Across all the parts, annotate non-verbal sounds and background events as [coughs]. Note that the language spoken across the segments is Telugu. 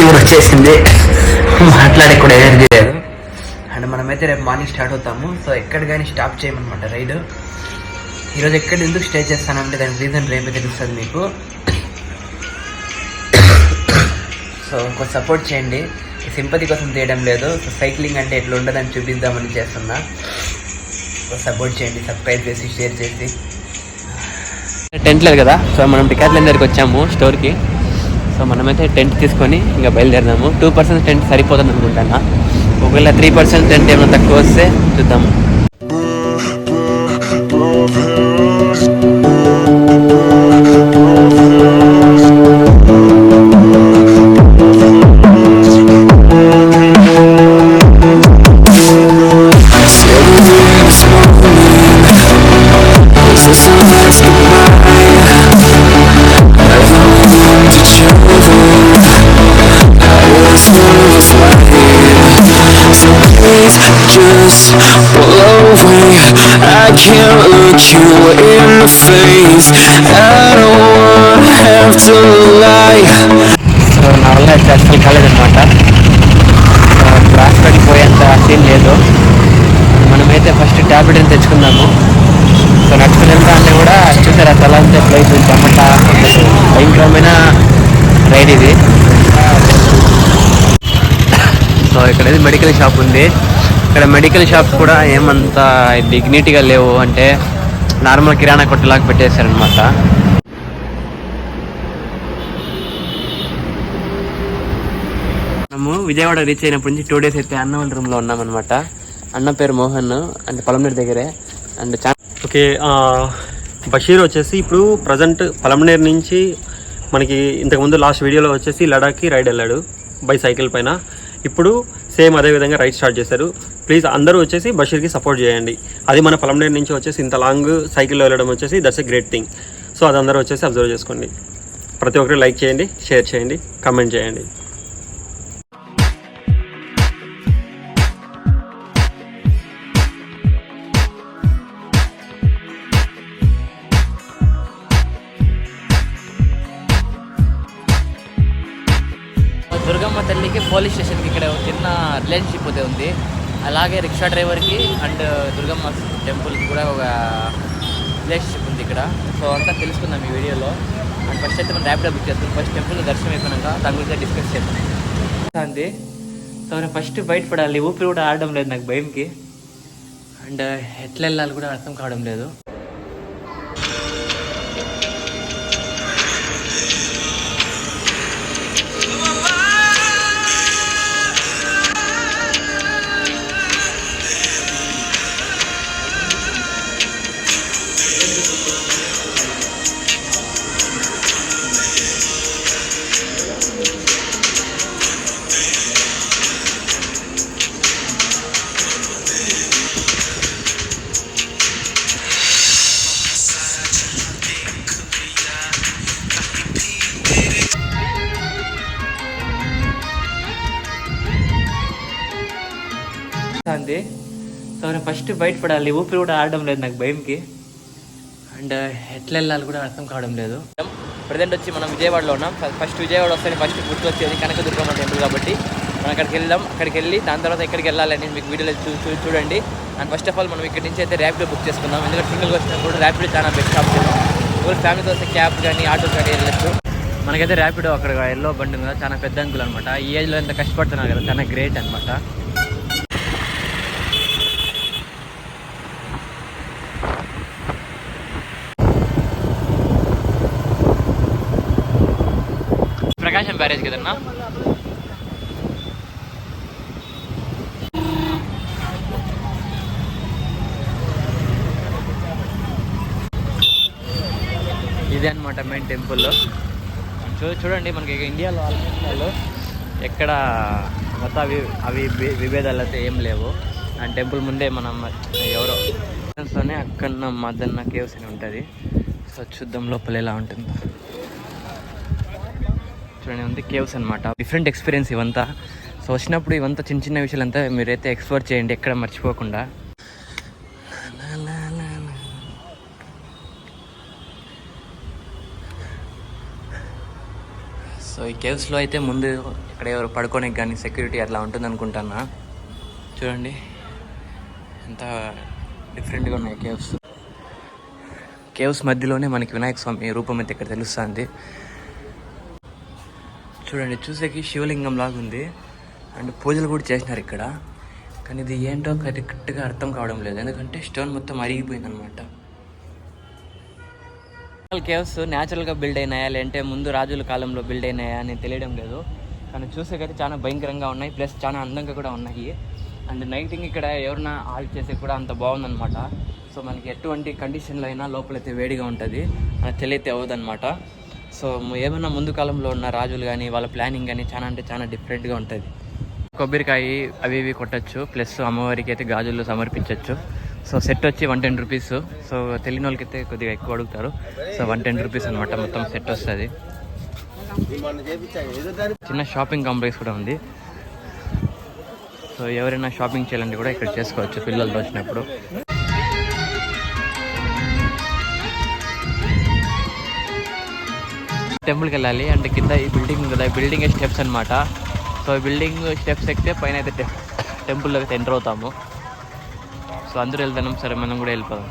ఫీవర్ వచ్చేసింది. మాట్లాడే కూడా ఎనర్జీ లేదు. అండ్ మనమైతే రేపు మార్నింగ్ స్టార్ట్ అవుతాము. సో ఎక్కడ కానీ స్టాప్ చేయమన్నమాట రైడ్. ఈరోజు ఎక్కడ ఎందుకు స్టే చేస్తానంటే దాని రీజన్ రేపే తెలుస్తుంది మీకు. సో కొంచెం సపోర్ట్ చేయండి. సింపతి కోసం తీయడం లేదు. సో సైక్లింగ్ అంటే ఎట్లా ఉండదని చూపిద్దామని చేస్తున్నా. సో సపోర్ట్ చేయండి సబ్స్క్రైబ్ చేసి షేర్ చేసి. టెంట్ లేదు కదా? సో మనం టికెట్ల దగ్గరికి వచ్చాము స్టోర్కి. సో మనమైతే టెంట్ తీసుకొని ఇంకా బయలుదేరదాము. టూ పర్సెంట్ టెంట్ సరిపోతుంది అనుకుంటాను ఒకవేళ త్రీ పర్సెంట్ టెంట్ ఏమైనా తక్కువ వస్తే చూద్దాము. Just pull away I can't look you in the face. I don't wanna have to lie. So నా వల్ల అయితే అసలు కాలేదనమాట హాస్పిటల్కి పోయేంత సీన్ లేదు మనమైతే ఫస్ట్ ట్యాబ్లెట్ అని తెచ్చుకుందాము సో నడుచుకుని వెళ్తా అంటే కూడా చూసారా? తల అంతే ప్లేస్ చెమట భయంకరమైన రైడ్ ఇది. సో ఇక్కడ మెడికల్ షాప్ ఉంది. ఇక్కడ మెడికల్ షాప్స్ కూడా ఏమంత డిగ్నిటీగా లేవు అంటే నార్మల్ కిరాణా కొట్టులాగా పెట్టేశారనమాట మనము విజయవాడ రీచ్ అయినప్పటి నుంచి టూ డేస్ అయితే అన్న వాళ్ళ రూమ్లో ఉన్నామన్నమాట. అన్న పేరు మోహన్ అంటే పొలంనేరు దగ్గరే. అండ్ చాలా ఓకే బషీర్ వచ్చేసి ఇప్పుడు ప్రజెంట్ పలమనేరు నుంచి మనకి ఇంతకుముందు లాస్ట్ వీడియోలో వచ్చేసి లడాక్కి రైడ్ వెళ్ళాడు బై సైకిల్ పైన. ఇప్పుడు సేమ్ అదే విధంగా రైడ్ స్టార్ట్ చేశారు. ప్లీజ్ అందరూ వచ్చేసి బషీర్కి సపోర్ట్ చేయండి. అది మన పలమనేరు నుంచి వచ్చేసి ఇంత లాంగ్ సైకిల్లో వెళ్ళడం వచ్చేసి that's a great thing so అది అందరూ వచ్చేసి అబ్జర్వ్ చేసుకోండి. ప్రతి ఒక్కరు లైక్ చేయండి షేర్ చేయండి కమెంట్ చేయండి. దుర్గమ్మ తల్లికి పోలీస్ స్టేషన్కి ఇక్కడ చిన్న రిలేషన్షిప్ అయితే ఉంది. అలాగే రిక్షా డ్రైవర్కి అండ్ దుర్గమ్మ టెంపుల్కి కూడా ఒక రిలేషన్షిప్ ఉంది ఇక్కడ. సో అంతా తెలుసుకుందాం ఈ వీడియోలో. అండ్ ఫస్ట్ అయితే మనం ర్యాపిడో బుక్ చేస్తాం ఫస్ట్ టెంపుల్ దర్శనం అయిపోయినాక దాని గురించి డిస్కస్ చేద్దాం. అంది సో నేను ఫస్ట్ బయటపడాలి. ఊపిరి కూడా ఆడడం లేదు నాకు భయంకి. అండ్ ఎట్లా వెళ్ళాలి కూడా అర్థం కావడం లేదు. అంది సో నేను ఫస్ట్ బయటపడాలి. ఊపిరి కూడా ఆడడం లేదు నాకు భయంకి. అండ్ ఎట్లా వెళ్ళాలి కూడా అర్థం కావడం లేదు. ప్రజెంట్ వచ్చి మనం విజయవాడలో ఉన్నాం. ఫస్ట్ విజయవాడ వస్తే ఫస్ట్ గుర్తు వచ్చేది కనకదుర్గమ్మ టెంపుల్ కాబట్టి మనం అక్కడికి వెళ్దాం. అక్కడికి వెళ్ళి దాని తర్వాత ఎక్కడికి వెళ్ళాలని మీకు వీడియోలో చూ చూ- చూడండి. అండ్ ఫస్ట్ ఆఫ్ ఆల్ మనం ఇక్కడ నుంచి అయితే ర్యాపిడో బుక్ చేసుకుందాం. ఎందుకంటే సింగిల్గా వచ్చినప్పుడు ర్యాపిడో చాలా బెస్ట్ ఆప్షన్ ఒకవేళ ఫ్యామిలీతో వస్తే క్యాబ్ కానీ ఆటో కానీ వెళ్ళచ్చు. మనకైతే ర్యాపిడో అక్కడ ఎల్లో బండి కదా చాలా పెద్ద అంకుల్ అనమాట ఈ ఏజ్లో ఎంత కష్టపడుతున్నారు కదా చాలా గ్రేట్ అనమాట ప్రకాశం బ్యారేజ్ కదన్నా? ఇదే అనమాట మెయిన్ టెంపుల్లో చూ చూడండి మనకి ఇండియాలో ఆల్మోస్ట్లో ఎక్కడ మొత్తం అవి అవి విభేదాలు అయితే ఏం లేవు. అండ్ టెంపుల్ ముందే మనం ఎవరో తోనే అక్కడ మదన్న కేవ్స్ అని ఉంటుంది. సో చూద్దాం లోపల ఎలా ఉంటుందో. చూడండి ఉంది కేవ్స్ అనమాట డిఫరెంట్ ఎక్స్పీరియన్స్ ఇవంతా. సో వచ్చినప్పుడు ఇవంతా చిన్న చిన్న విషయాలంతా మీరైతే ఎక్స్ప్లోర్ చేయండి ఎక్కడ మర్చిపోకుండా. సో ఈ కేవ్స్లో అయితే ముందు ఇక్కడ ఎవరు పడుకోనికి కానీ సెక్యూరిటీ అట్లా ఉంటుంది అనుకుంటున్నా చూడండి. ఎంత డిఫరెంట్గా ఉన్నాయి కేవ్స్ కేవ్స్ మధ్యలోనే మనకి వినాయక స్వామి రూపం అయితే ఇక్కడ తెలుస్తుంది. చూడండి చూసేకి శివలింగం లాగా ఉంది. అండ్ పూజలు కూడా చేసినారు ఇక్కడ. కానీ ఇది ఏంటో కరెక్ట్గా అర్థం కావడం లేదు. ఎందుకంటే స్టోన్ మొత్తం అరిగిపోయింది అనమాట కేవ్స్ న్యాచురల్గా బిల్డ్ అయినాయా లేదంటే ముందు రాజుల కాలంలో బిల్డ్ అయినాయా అని తెలియడం లేదు. కానీ చూసేకైతే చాలా భయంకరంగా ఉన్నాయి. ప్లస్ చాలా అందంగా కూడా ఉన్నాయి. అండ్ నైటింగ్ ఇక్కడ ఎవరన్నా ఆల్ట్ చేసే కూడా అంత బాగుందన్నమాట. సో మనకి ఎటువంటి కండిషన్లో అయినా లోపలైతే వేడిగా ఉంటుంది. తెలియతే అవ్వదన్నమాట. సో ఏమైనా ముందు కాలంలో ఉన్న రాజులు కానీ వాళ్ళ ప్లానింగ్ కానీ చాలా అంటే చాలా డిఫరెంట్గా ఉంటుంది. కొబ్బరికాయ అవి ఇవి కొట్టచ్చు ప్లస్ అమ్మవారికి అయితే గాజులు సమర్పించవచ్చు సో సెట్ వచ్చి వన్ టెన్ రూపీస్. సో తెలియని వాళ్ళకి అయితే కొద్దిగా ఎక్కువ అడుగుతారు. సో వన్ టెన్ రూపీస్ అనమాట మొత్తం సెట్ వస్తుంది. చిన్న షాపింగ్ కాంప్లెక్స్ కూడా ఉంది. సో ఎవరైనా షాపింగ్ చేయాలంటే కూడా ఇక్కడ చేసుకోవచ్చు పిల్లలతో వచ్చినప్పుడు. టెంపుల్కి వెళ్ళాలి. అంటే కింద ఈ బిల్డింగ్ కదా ఈ బిల్డింగ్ స్టెప్స్ అనమాట సో ఈ బిల్డింగ్ స్టెప్స్ ఎక్కితే పైన అయితే టె- టెంపుల్లోకి అయితే ఎంటర్ అవుతాము. సో అందరూ వెళ్తున్నాం సరే మనం కూడా వెళ్ళిపోదాం.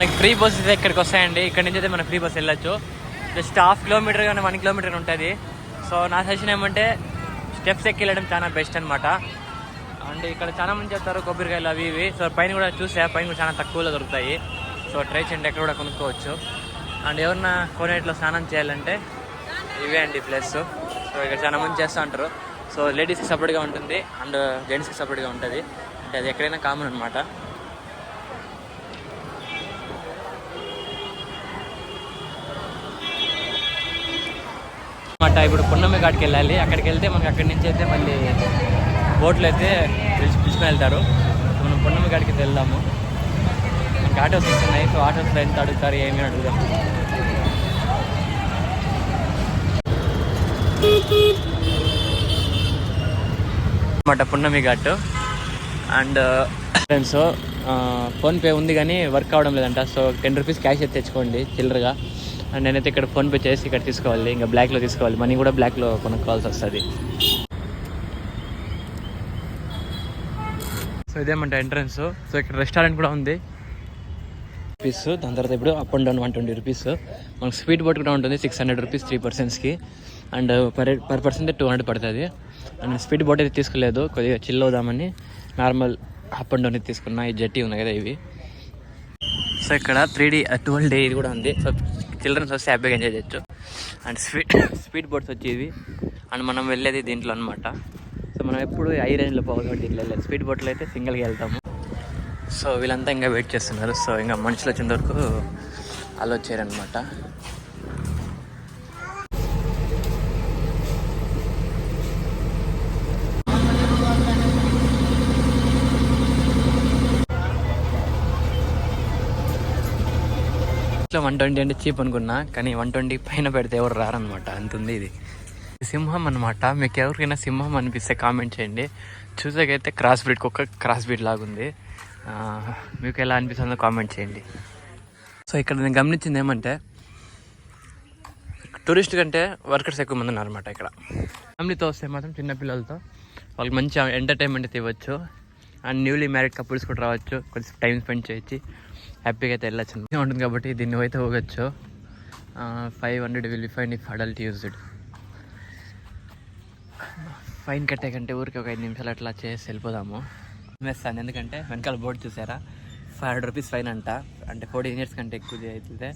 మనకి ఫ్రీ బస్సెస్ ఇక్కడికి వస్తాయండి. ఇక్కడ నుంచి అయితే మనం ఫ్రీ బస్ వెళ్ళొచ్చు. జస్ట్ హాఫ్ కిలోమీటర్ కానీ వన్ కిలోమీటర్ ఉంటుంది. సో నా సజెషన్ ఏమంటే స్టెప్స్ ఎక్కి వెళ్ళడం చాలా బెస్ట్ అనమాట అండ్ ఇక్కడ చాలా మంది చెప్తారు కొబ్బరికాయలు అవి ఇవి. సో పైన కూడా చూసా పైన కూడా చాలా తక్కువలో దొరుకుతాయి. సో ట్రై చేయండి ఎక్కడ కూడా కొనుక్కోవచ్చు. అండ్ ఎవరన్నా కోనేట్లో స్నానం చేయాలంటే ఇవే అండి ప్లేస్ సో ఇక్కడ చాలా మంది చేస్తూ ఉంటారు. సో లేడీస్కి సపరేట్గా ఉంటుంది అండ్ జెంట్స్కి సపరేట్గా ఉంటుంది. అంటే అది ఎక్కడైనా కామన్ అనమాట అనమాట ఇప్పుడు పున్నమి ఘాట్కి వెళ్ళాలి. అక్కడికి వెళ్తే మనకి అక్కడి నుంచి అయితే మళ్ళీ బోట్లు అయితే పిలిచి పిలుచుకుని వెళ్తారు. మనం పున్నమి ఘాట్కి అయితే వెళ్దాము. మనకి ఆటోస్ వస్తున్నాయి. సో ఆటోస్లో ఎంత అడుగుతారు ఏమి అడుగుదాం. అనమాట Punnami Ghat. And uh, [coughs] friends PhonePe ఉంది కానీ వర్క్ అవడం లేదంట. సో టెన్ రూపీస్ క్యాష్ అయితే తెచ్చుకోండి చిల్లరగా. అండ్ నేనైతే ఇక్కడ ఫోన్పే చేసి ఇక్కడ తీసుకోవాలి ఇంకా బ్లాక్లో తీసుకోవాలి. మనీ కూడా బ్లాక్లో కొనుక్కోవాల్సి వస్తుంది. సో ఇదేమంట ఎంట్రన్స్. సో ఇక్కడ రెస్టారెంట్ కూడా ఉంది. రూపీస్ దాని తర్వాత ఇప్పుడు up and down one twenty rupees. మనకు స్పీడ్ బోట్ కూడా ఉంటుంది సిక్స్ హండ్రెడ్ రూపీస్ త్రీ పర్సన్స్కి and per per person two hundred పడుతుంది. అండ్ స్పీడ్ బోట్ అయితే తీసుకోలేదు కొద్దిగా చిల్ అవుదామని. నార్మల్ అప్ అండ్ డౌన్ తీసుకున్నా ఈ జట్టి ఉన్నాయి కదా ఇవి. సో ఇక్కడ త్రీ డీ ట్వెల్వ్ డే ఇది కూడా ఉంది. సో చిల్డ్రన్స్ వస్తే హ్యాపీగా ఎంజాయ్ చేయొచ్చు. అండ్ స్పీడ్ [laughs] స్పీడ్ బోట్స్ వచ్చేవి అండ్ మనం వెళ్ళేది దీంట్లో అనమాట సో మనం ఎప్పుడు ఐ రేంజ్లో పోవాలి కాబట్టి దీంట్లో వెళ్ళాలి స్పీడ్ బోట్లో అయితే సింగిల్గా వెళ్తాము. సో వీళ్ళంతా ఇంకా వెయిట్ చేస్తున్నారు. సో ఇంకా మనుషులు వచ్చేంత వరకు అలో వచ్చారనమాట ఇట్లా వన్ ట్వంటీ అంటే చీప్ అనుకున్నా కానీ వన్ ట్వంటీ పైన పెడితే ఎవరు రారనమాట అంత ఉంది ఇది. సింహం అనమాట మీకు ఎవరికైనా సింహం అనిపిస్తే కామెంట్ చేయండి. చూసాకైతే క్రాస్ బ్రీడ్ కుక్క క్రాస్ బ్రీడ్ లాగుంది. మీకు ఎలా అనిపిస్తుందో కామెంట్ చేయండి. సో ఇక్కడ నేను గమనించింది ఏమంటే టూరిస్ట్ కంటే వర్కర్స్ ఎక్కువ మంది ఉన్నారనమాట ఇక్కడ. ఫ్యామిలీతో వస్తే మాత్రం చిన్నపిల్లలతో వాళ్ళకి మంచి ఎంటర్టైన్మెంట్ ఇవ్వచ్చు అండ్ న్యూలీ మ్యారీడ్ కపుల్స్ కూడా రావచ్చు. కొంచెం టైం స్పెండ్ చేయొచ్చు. హ్యాపీగా అయితే వెళ్ళచ్చు ఉంటుంది కాబట్టి దీన్ని అయితే పోగొచ్చు. Five hundred will be fine if adult used fine కట్టే కంటే ఊరికి ఒక ఐదు నిమిషాలు అట్లా చేసి వెళ్ళిపోదాము. వేస్తాను ఎందుకంటే వెనకాల బోర్డు చూసారా? ఫైవ్ హండ్రెడ్ రూపీస్ ఫైన్ అంట. అంటే ఫోర్టీన్ ఇయర్స్ కంటే ఎక్కువ అవుతుంది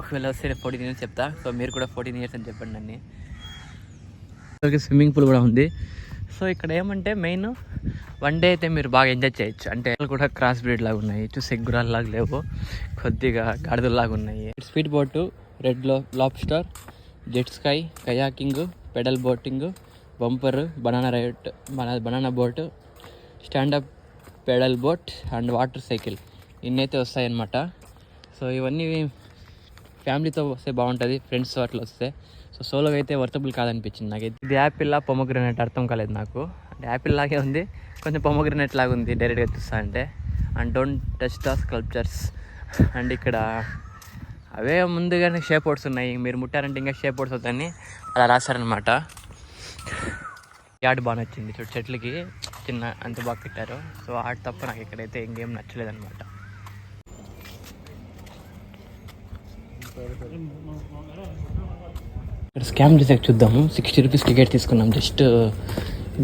ఒకవేళ వస్తే ఫోర్టీన్ ఇయర్స్ చెప్తా. సో మీరు కూడా ఫోర్టీన్ ఇయర్స్ అని చెప్పండి అన్ని స్విమ్మింగ్ పూల్ కూడా ఉంది. సో ఇక్కడ ఏమంటే మెయిన్ వన్ డే అయితే మీరు బాగా ఎంజాయ్ చేయొచ్చు. అంటే కూడా క్రాస్ బ్రీడ్ లాగా ఉన్నాయి. చూసి లాగా లేవు. కొద్దిగా గడదలాగా ఉన్నాయి. Speed boat రెడ్లో lobster jet ski kayaking pedal boating bumper banana ride banana boat stand up pedal boat and water cycle ఇన్నైతే వస్తాయన్నమాట. సో ఇవన్నీ ఫ్యామిలీతో వస్తే బాగుంటుంది. ఫ్రెండ్స్ అట్లా వస్తే. సో సోలోగా అయితే వర్తబుల్ కాదనిపించింది నాకైతే. ఇది యాపిల్ పొమగ్రనేట్ అర్థం కాలేదు నాకు. అంటే యాపిల్ లాగే ఉంది కొంచెం పొమగ్రనేట్ లాగా ఉంది డైరెక్ట్గా చూస్తా అంటే. And don't touch the sculptures and ఇక్కడ అవే ముందుగానే షేప్ అవుట్స్ ఉన్నాయి. మీరు ముట్టారంటే ఇంకా షేప్ అవుట్స్ అవుతాయని అలా రాశారనమాట యాడ్ బాగా నచ్చింది. చూడు చెట్లకి చిన్న అంత బాగా పెట్టారు సో ఆర్ట్ తప్ప నాకు ఇక్కడైతే ఇంకేం నచ్చలేదు అనమాట ఇక్కడ స్కామ్ చేసాక చూద్దాము. సిక్స్టీ రూపీస్ టికెట్ తీసుకున్నాం జస్ట్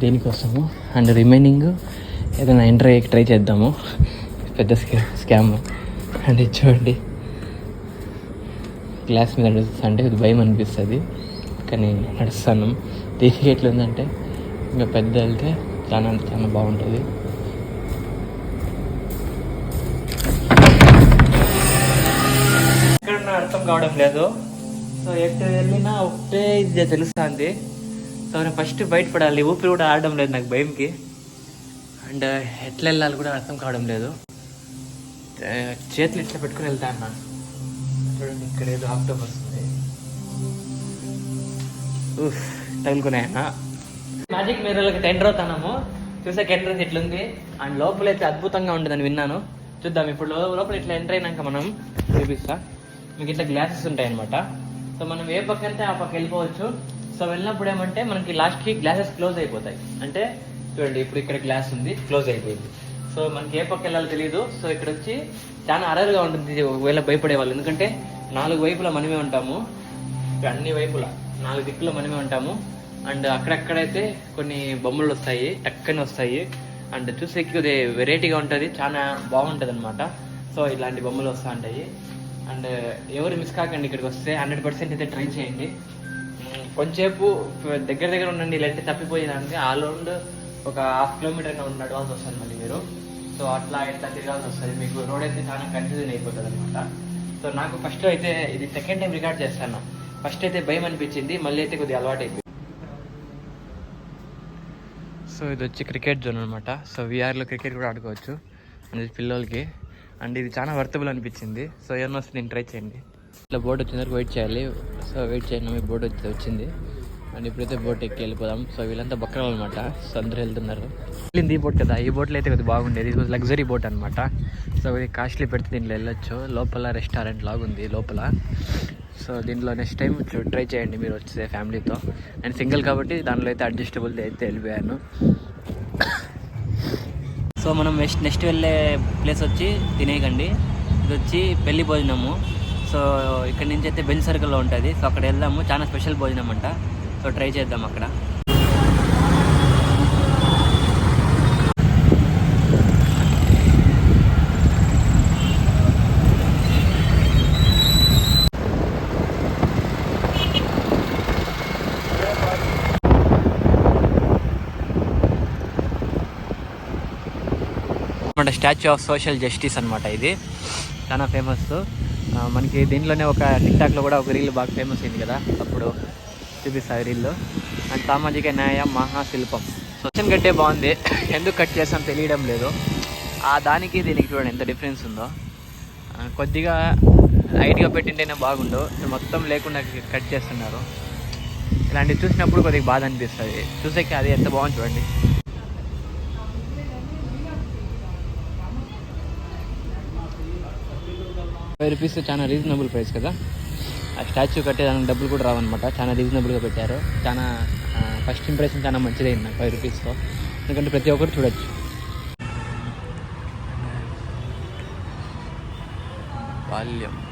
దేనికోసము. అండ్ రిమైనింగ్ ఏదైనా ఎంటర్ అయ్యి ట్రై చేద్దాము. పెద్ద స్కా స్కామ్. అండ్ చూడండి. గ్లాస్ మీద నడుస్తుంటే ఇది భయం అనిపిస్తుంది. కానీ నడుస్తాను. దీనికి ఎట్లా ఉందంటే ఇంకా పెద్ద వెళ్తే చాలా అంటే చాలా బాగుంటుంది. ఎక్కడ అర్థం కావడం లేదు. సో ఎక్కడ వెళ్ళినా ఒకటే ఇది తెలుస్తుంది. సో నేను ఫస్ట్ బయటపడాలి. ఊపిరి కూడా ఆడడం లేదు నాకు భయంకి. అండ్ ఎట్లా వెళ్ళాలి కూడా అర్థం కావడం లేదు. చేతులు ఇట్లా పెట్టుకుని వెళ్తా అన్నా. చూడండి ఇక్కడ ఏదో ఆక్టోబస్ వస్తుంది ఉఫ్, తగులుకున్నాయన్నా. మ్యాజిక్ మీరర్లకి టెండర్ అవుతాము చూసాక ఎంట్రన్స్ ఇట్లుంది అండ్ లోపల అయితే అద్భుతంగా ఉంటుందని విన్నాను. చూద్దాం ఇప్పుడు లోపల ఇట్లా ఎంటర్ అయినాక మనం చూపిస్తా. మీకు ఇట్లా గ్లాసెస్ ఉంటాయి అనమాట సో మనం ఏ పక్క అయితే ఆ పక్క వెళ్ళిపోవచ్చు. సో వెళ్ళినప్పుడు ఏమంటే మనకి లాస్ట్కి గ్లాసెస్ క్లోజ్ అయిపోతాయి. అంటే చూడండి ఇప్పుడు ఇక్కడ గ్లాస్ ఉంది క్లోజ్ అయిపోయింది. సో మనకి ఏ పక్క వెళ్ళాలో తెలియదు సో ఇక్కడ వచ్చి చాలా అరరుగా ఉంటుంది. ఒకవేళ భయపడే వాళ్ళు. ఎందుకంటే నాలుగు వైపులా మనమే ఉంటాము. అన్ని వైపులా నాలుగు దిక్కులో మనమే ఉంటాము. అండ్ అక్కడక్కడైతే కొన్ని బొమ్మలు వస్తాయి టక్కని వస్తాయి. అండ్ చూసేకి కొద్ది వెరైటీగా ఉంటుంది. చాలా బాగుంటుంది అనమాట సో ఇలాంటి బొమ్మలు వస్తూ ఉంటాయి. అండ్ ఎవరు మిస్ కాకండి ఇక్కడికి వస్తే హండ్రెడ్ పర్సెంట్ అయితే ట్రై చేయండి. ఉమ్, కొంచెంసేపు దగ్గర దగ్గర ఉండండి ఇలాంటి తప్పిపోయినానికి ఆల్ రౌండ్ ఒక హాఫ్ కిలోమీటర్ నడవాల్సి వస్తుంది మళ్ళీ మీరు. సో అట్లా ఇట్లా తిరగాల్సి వస్తుంది. మీకు రోడ్ అయితే చాలా కన్ఫ్యూజన్ అయిపోతుంది అనమాట సో నాకు ఫస్ట్ అయితే ఇది సెకండ్ టైం రికార్డ్ చేస్తాను. ఫస్ట్ అయితే భయం అనిపించింది మళ్ళీ అయితే కొద్దిగా అలవాటు అయిపోయింది సో ఇది వచ్చి క్రికెట్ జోన్ అనమాట సో వీఆర్లో క్రికెట్ కూడా ఆడుకోవచ్చు. అనేది పిల్లలకి. అండ్ ఇది చాలా వర్తబుల్ అనిపించింది. సో ఏమన్నా వస్తే నేను ట్రై చేయండి. ఇట్లా బోట్ వచ్చిన వరకు వెయిట్ చేయాలి. సో వెయిట్ చేయండి మీ బోట్ వచ్చి వచ్చింది. అండ్ ఇప్పుడైతే బోట్ ఎక్కి వెళ్ళిపోదాం. సో వీళ్ళంతా బక్కరాలు అనమాట సో అందరూ వెళ్తున్నారు. వెళ్ళింది ఈ బోట్ కదా. ఈ బోట్లో అయితే కొద్దిగా బాగుండేది. ఇది లగ్జరీ బోట్ అనమాట సో ఇది కాస్ట్లీ పెడితే దీంట్లో వెళ్ళొచ్చు. లోపల రెస్టారెంట్ లాగా ఉంది లోపల. సో దీంట్లో నెక్స్ట్ టైం ట్రై చేయండి మీరు వచ్చే ఫ్యామిలీతో అండ్ సింగిల్ కాబట్టి దాంట్లో అయితే అడ్జస్టబుల్ అయితే వెళ్ళిపోయాను. సో మనం నెక్స్ట్ నెక్స్ట్ వెళ్ళే ప్లేస్ వచ్చి తినేయకండి. ఇది వచ్చి పెళ్ళి భోజనము. సో ఇక్కడ నుంచి అయితే బెంచ్ సర్కిల్లో ఉంటుంది. సో అక్కడ వెళ్దాము. చాలా స్పెషల్ భోజనం అంట. సో ట్రై చేద్దాం అక్కడ. అనమాట స్టాచ్యూ ఆఫ్ సోషల్ జస్టిస్ అనమాట ఇది. చాలా ఫేమస్ మనకి దీంట్లోనే ఒక టిక్టాక్లో కూడా ఒక రీల్ బాగా ఫేమస్ అయింది కదా అప్పుడు చూపిస్తారు రీల్లో అండ్ సామాజిక న్యాయ మహాశిల్పం. సోషన్ గడ్డే బాగుంది. ఎందుకు కట్ చేస్తాం తెలియడం లేదు. ఆ దానికి దీనికి చూడండి ఎంత డిఫరెన్స్ ఉందో. కొద్దిగా లైట్గా పెట్టింటేనే బాగుండు. మొత్తం లేకుండా కట్ చేస్తున్నారు. ఇలాంటివి చూసినప్పుడు కొద్దిగా బాధ అనిపిస్తుంది. చూసేకి అది ఎంత బాగుంది చూడండి. ఫైవ్ రూపీస్ చాలా రీజనబుల్ ప్రైస్ కదా. ఆ స్టాచ్యూ కట్టేదానికి డబ్బులు కూడా రావన్నమాట. చాలా రీజనబుల్గా పెట్టారు. చాలా ఫస్ట్ ఇంప్రెషన్ చాలా మంచిదైంది నాకు ఫైవ్ రూపీస్తో ఎందుకంటే ప్రతి ఒక్కరు చూడొచ్చు. బాల్యం.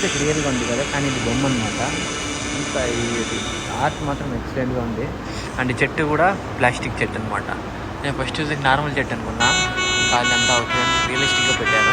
చూస్తే క్లియర్గా ఉంది కదా కానీ ఇది బొమ్మ అనమాట ఇది ఆర్ట్ మాత్రం ఎక్సలెంట్గా ఉంది. అండ్ చెట్టు కూడా ప్లాస్టిక్ చెట్టు అనమాట నేను ఫస్ట్ చూసి నార్మల్ చెట్టు అనుకున్నా. కాదు అంతా ఒక రియలిస్టిక్గా పెట్టారు.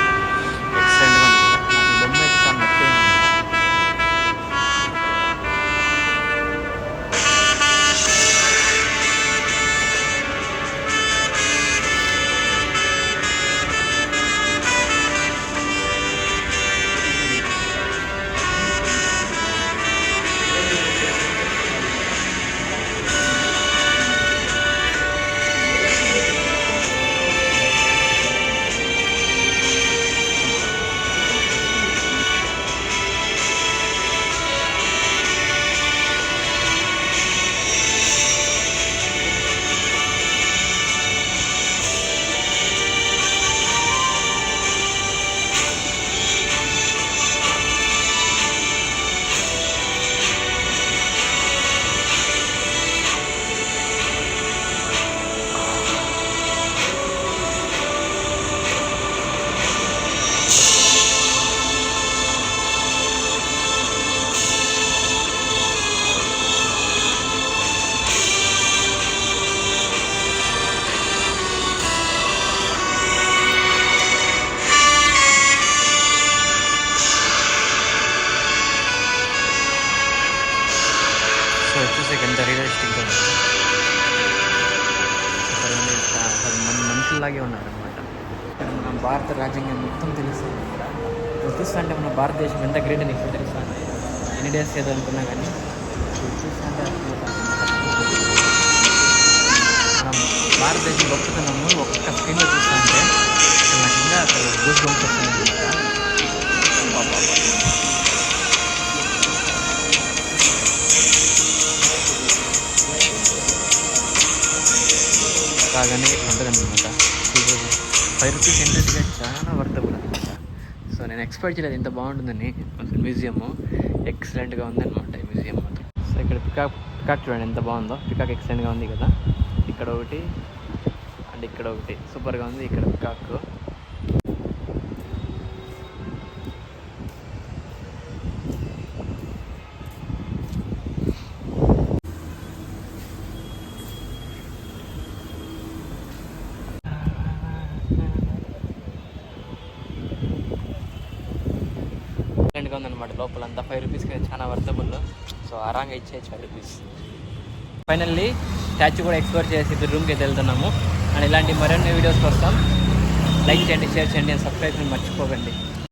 డేస్ ఏదో అనుకున్నా కానీ. మనం భారతదేశం గొప్పతనము ఒక్క స్క్రీన్లో చూస్తుంటే అసలు నాకు ఇంకా అసలు గూస్ బంప్స్ వస్తుంది అనమాట ఇట్లా ఉంటుంది అనమాట ఫైవ్ రూపీస్ ఏంటంటే చాలా వర్తబుల్ అనమాట సో నేను ఎక్స్పెక్ట్ చేయలేదు ఇంత బాగుంటుందని అసలు మ్యూజియము ఎక్సలెంట్గా ఉందన్నమాట ఈ మ్యూజియం మాత్రం. సో ఇక్కడ పికాక్ పికాక్ చూడండి ఎంత బాగుందో. పికాక్ ఎక్సలెంట్గా ఉంది కదా. ఇక్కడ ఒకటి అండ్ ఇక్కడ ఒకటి. సూపర్గా ఉంది ఇక్కడ పికాక్ డిఫరెంట్గా ఉందన్నమాట లోపల అంతా ఫైవ్ రూపీస్కి చాలా వర్తబుల్. సో ఆరాంగా ఇచ్చేయచ్చు ఫైవ్ రూపీస్ ఫైనల్లీ స్టాచ్యూ కూడా ఎక్స్ప్లోర్ చేసి ఇద్దరు రూమ్కి అయితే వెళ్తున్నాము. అండ్ ఇలాంటి మరిన్ని వీడియోస్ కోసం లైక్ చేయండి షేర్ చేయండి అండ్ సబ్స్క్రైబ్ మర్చిపోకండి.